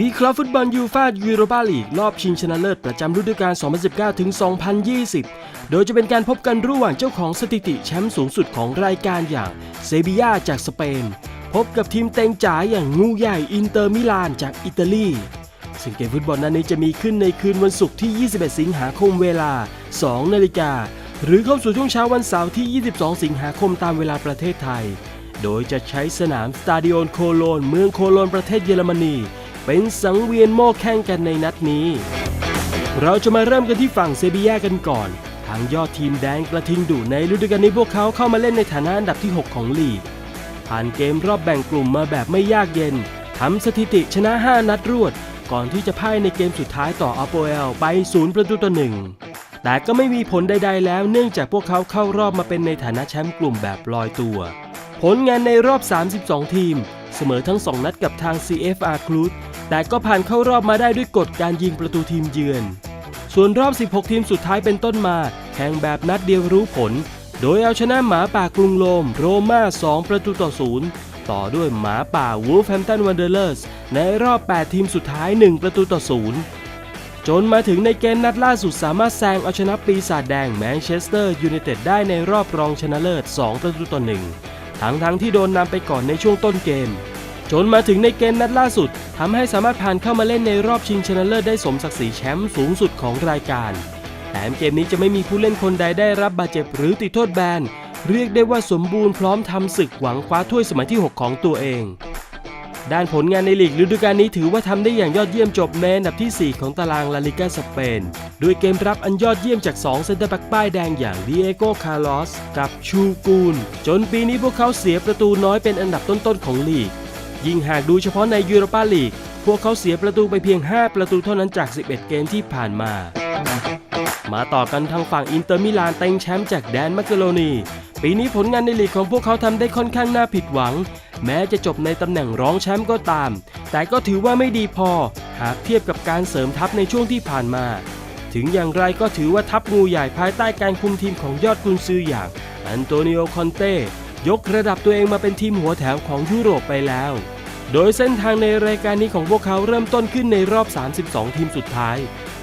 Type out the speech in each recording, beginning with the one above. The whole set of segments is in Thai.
วิเคราะห์ฟุตบอลยูฟายูโรปาลีกรอบชิงชนะเลิศประจำฤดูกาล 2019 ถึง 2020 โดยจะเป็นการพบกันระหว่างเจ้าของสถิติแชมป์สูงสุดของรายการอย่างเซบียาจากสเปน พบกับทีมเต็งจ๋าอย่างงูใหญ่อินเตอร์มิลานจากอิตาลี ซึ่งเกมฟุตบอลนั้นนี้จะมีขึ้นในคืนวันศุกร์ที่ 21 สิงหาคมเวลา 2 นาฬิกา หรือเข้าสู่ช่วงเช้าวันเสาร์ที่ 22 สิงหาคมตามเวลาประเทศไทย โดยจะใช้สนามสตาดิโอนโคโลน เมืองโคโลนประเทศเยอรมนี เป็นสังเวียนโม่แข่งกันในนัดนี้ เราจะมาเริ่มกันที่ฝั่งเซบียากันก่อน ทางยอดทีมแดงกระทิงดุในฤดูกาลนี้พวกเขาเข้ามาเล่นในฐานะอันดับที่ 6 ของลีก ผ่านเกมรอบแบ่งกลุ่มมาแบบไม่ยากเย็นทำสถิติชนะ 5 นัดรวด ก่อนที่จะพ่ายในเกมสุดท้ายต่ออโปเอลไป0ประตูต่อหนึ่งแต่ก็ไม่มีผลใดๆแล้วเนื่องจากพวกเขาเข้ารอบมาเป็นในฐานะแชมป์กลุ่มแบบลอยตัว ผลงานในรอบ 32 ทีม เสมอทั้ง 2 นัดกับทาง CFR คลูด แต่ก็ผ่านเข้ารอบมาได้ด้วยกฎการยิงประตูทีมเยือน ส่วนรอบ 16 ทีมสุดท้ายเป็นต้นมา แข่งแบบนัดเดียวรู้ผล โดยเอาชนะหมาป่ากรุงโรมโรม่า 2 ประตูต่อศูนย์ต่อด้วยหมาป่าวูฟแฮมตันวันเดอร์เลอร์สในรอบ 8 ทีมสุดท้าย 1 ประตูต่อศูนย์จนมาถึงในเกมนัดล่าสุดสามารถแซงเอาชนะปีศาจแดงแมนเชสเตอร์ยูไนเต็ดได้ในรอบรองชนะเลิศ 2 ประตูต่อหนึ่งทั้งทั้งๆที่โดนนำไปก่อนในช่วงต้นเกม จนมาถึงในเกมนัดล่าสุดทำให้สามารถผ่านเข้ามาเล่นในรอบชิงชนะเลิศได้สมศักดิ์ศรีแชมป์สูงสุดของรายการแถมเกมนี้จะไม่มีผู้เล่นคนใดได้รับบาดเจ็บหรือติดโทษแบน เรียกได้ว่าสมบูรณ์พร้อมทำศึกหวังคว้าถ้วยสมัยที่ 6 ของตัวเอง ด้านผลงานในลีกฤดูกาลนี้ถือว่าทำได้อย่างยอดเยี่ยมจบในอันดับที่ 4 ของตารางลาลิกาสเปน ด้วยเกมรับอันยอดเยี่ยมจาก 2 เซนเตอร์แบ็กป้ายแดงอย่างดิเอโกคาร์ลอสกับชูกูนจนปีนี้พวกเขาเสียประตูน้อยเป็นอันดับต้นๆของลีก ยิ่งหากดูเฉพาะในยูโรปาลีก พวกเขาเสียประตูไปเพียง 5 ประตูเท่านั้นจาก 11 เกมที่ผ่านมา มาต่อกันทางฝั่งอินเตอร์มิลานเต็งแชมป์จากแดนมักเกโรนี ปีนี้ผลงานในลีกของพวกเขาทำได้ค่อนข้างน่าผิดหวัง แม้จะจบในตำแหน่งรองแชมป์ก็ตาม แต่ก็ถือว่าไม่ดีพอ หากเทียบกับการเสริมทัพในช่วงที่ผ่านมา ถึงอย่างไรก็ถือว่าทัพงูใหญ่ภายใต้การคุมทีมของยอดกุนซืออย่างอันโตนิโอคอนเต้ ยกระดับตัวเองมาเป็นทีมหัวแถวของยุโรปไปแล้ว โดยเส้นทางในรายการนี้ของพวกเขาเริ่มต้นขึ้นในรอบ 32 ทีมสุดท้าย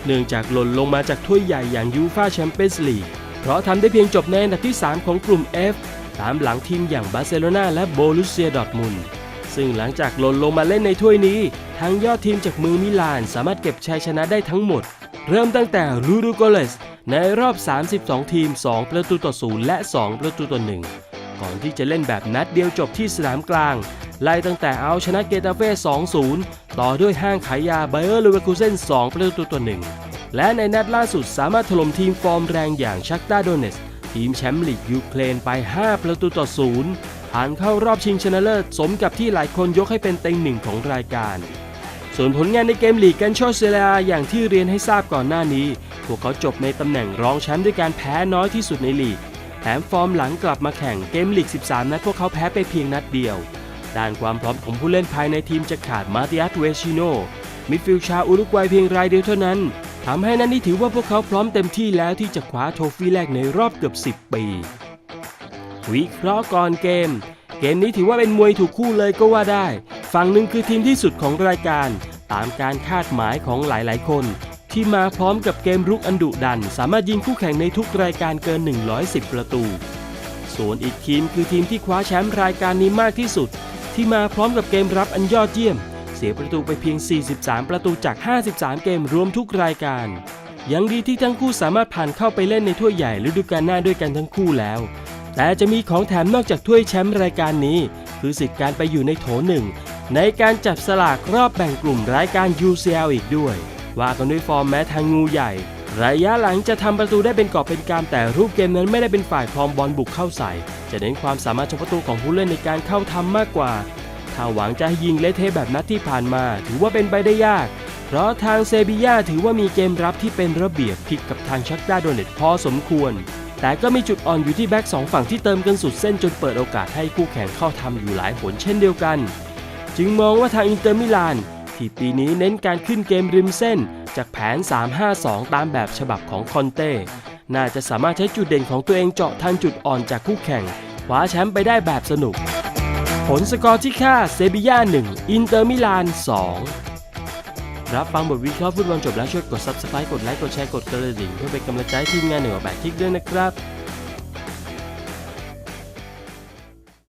เนื่องจากหล่นลงมาจากถ้วยใหญ่อย่างยูฟาแชมเปี้ยนส์ลีก เพราะทำได้เพียงจบในอันดับที่ 3 ของกลุ่ม F ตามหลังทีมอย่างบาร์เซโลนาและโบลุเซียดอร์ทมุนซึ่งหลังจากหล่นลงมาเล่นในถ้วยนี้ ทางยอดทีมจากเมืองมิลานสามารถเก็บชัยชนะได้ทั้งหมด เริ่มตั้งแต่ลูดูโกเลสในรอบ 32 ทีม 2 ประตูต่อ 0 และ 2 ประตูต่อ 1 ก่อนที่จะเล่นแบบนัดเดียวจบที่สนามกลาง ไล่ตั้งแต่เอาชนะเกตาเฟ่ 2-0 ต่อด้วยห้างขายยาไบเออร์ลูเวอร์คูเซน2ประตูต่อ1และในนัดล่าสุดสามารถถล่มทีมฟอร์มแรงอย่างชักตาโดเนสทีมแชมป์ลีกยูเครนไป 5 ประตูต่อ0ผ่านเข้ารอบชิงชนะเลิศสมกับที่หลายคนยกให้เป็นเต็งหนึ่งของรายการ ส่วนผลงานในเกมลีกกันโชเซเลียอย่างที่เรียนให้ทราบก่อนหน้านี้ พวกเขาจบในตำแหน่งรองแชมป์ด้วยการแพ้น้อยที่สุดในลีก แถมฟอร์มหลังกลับมาแข่งเกมลีก 13 นัดพวกเขาแพ้ไปเพียงนัดเดียว ด้านความพร้อมของผู้เล่นภายในทีมจะขาดมาติอัสเวชิโนมิดฟิลด์ชาวอุรุกวัยเพียงรายเดียวเท่านั้นทำให้นัดนี้ถือว่าพวกเขาพร้อมเต็มที่แล้วที่จะคว้าโทฟี่แรกในรอบเกือบ 10 ปีวิเคราะห์ก่อนเกม เกมนี้ถือว่าเป็นมวยถูกคู่เลยก็ว่าได้ ฝั่งหนึ่งคือทีมที่สุดของรายการ ตามการคาดหมายของหลายๆ คน ที่มาพร้อมกับเกมรุกอันดุดัน สามารถยิงคู่แข่งในทุกรายการเกิน 110 ประตู ส่วนอีกทีมคือทีมที่คว้าแชมป์รายการนี้มากที่สุด ที่มาพร้อมกับเกมรับอันยอดเยี่ยม เสียประตูไปเพียง 43 ประตูจาก 53 เกมรวมทุกรายการ ยังดีที่ทั้งคู่สามารถผ่านเข้าไปเล่นในถ้วยใหญ่ฤดูกาลหน้าด้วยกันทั้งคู่แล้ว แต่จะมีของแถมนอกจากถ้วยแชมป์รายการนี้ คือสิทธิ์การไปอยู่ในโถหนึ่งในการจับสลากรอบแบ่งกลุ่มรายการ UCL อีกด้วย ว่ากันด้วยฟอร์มแม้ทางงูใหญ่ ระยะหลังจะทำประตูได้เป็นกอบเป็นกามแต่รูปเกมนั้นไม่ได้เป็นฝ่ายครองบอลบุกเข้าใส่ จะเน้นความสามารถเฉพาะตัวของผู้เล่นในการเข้าทำมากกว่า ถ้าหวังจะให้ยิงเละเทะแบบนัดที่ผ่านมา ถือว่าเป็นไปได้ยาก เพราะทางเซบีย่าถือว่ามีเกมรับที่เป็นระเบียบผิดกับทางชักด้าโดเนตพอสมควร แต่ก็มีจุดอ่อนอยู่ที่แบ็กสองฝั่งที่เติมกันสุดเส้นจนเปิดโอกาสให้คู่แข่งเข้าทำอยู่หลายผลเช่นเดียวกัน จึงมองว่าทางอินเตอร์มิลาน ที่ปีนี้เน้นการขึ้นเกมริมเส้น จากแผน 3-5-2 ตามแบบฉบับของคอนเต้ น่าจะสามารถใช้จุดเด่นของตัวเองเจาะทางจุดอ่อนจากคู่แข่งคว้าแชมป์ไปได้แบบสนุก ผลสกอร์ที่ค่าเซบีย่า1 อินเตอร์มิลาน 2 รับฟังบทวิเคราะห์ฟุตบอลจบแล้วช่วยกด subscribe กดไลค์กดแชร์กดกระดิ่งเพื่อเป็นกำลังใจให้ทีมงานเหนือแบบทิกด้วยนะครับ